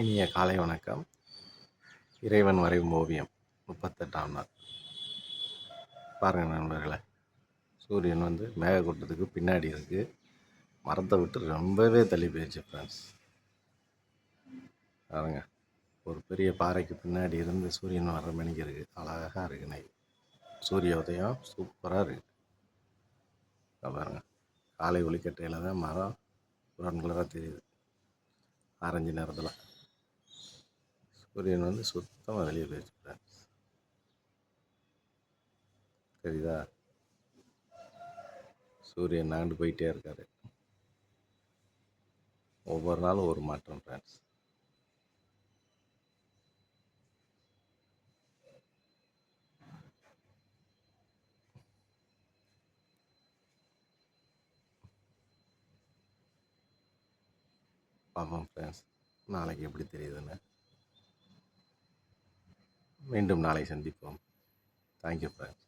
இனிய காலை வணக்கம். இறைவன் வரையும் ஓவியம் முப்பத்தெட்டாம் நாள். பாருங்கள் நண்பர்களை சூரியன் வந்து மேகக்கூட்டத்துக்கு பின்னாடி இருக்குது மரத்தை விட்டு ரொம்பவே தள்ளி போயிடுச்சு ஃப்ரெண்ட்ஸ் பாருங்க ஒரு பெரிய பாறைக்கு பின்னாடி இருந்து சூரியன் வர்ற மணிக்கு இருக்குது அழகாக இருக்குது நை. சூரிய உதயம் சூப்பராக இருக்குது பாருங்க காலை ஒளிக்கட்டையில் தான் மரம் ப்ரௌன் கலராக தெரியுது. ஆரஞ்சு நேரத்தில் சூரியன் வந்து சுத்தமாக வெளியே போயிடுச்சு ஃப்ரெண்ட்ஸ் சரிதா? சூரியன் நாண்டு போயிட்டே இருக்காரு. ஒவ்வொரு நாளும் ஒரு மாற்றம் ஃப்ரெண்ட்ஸ் பார்ப்போம் ஃப்ரெண்ட்ஸ் நாளைக்கு எப்படி தெரியுதுன்னு? மீண்டும் நாளை சந்திப்போம். Thank you friends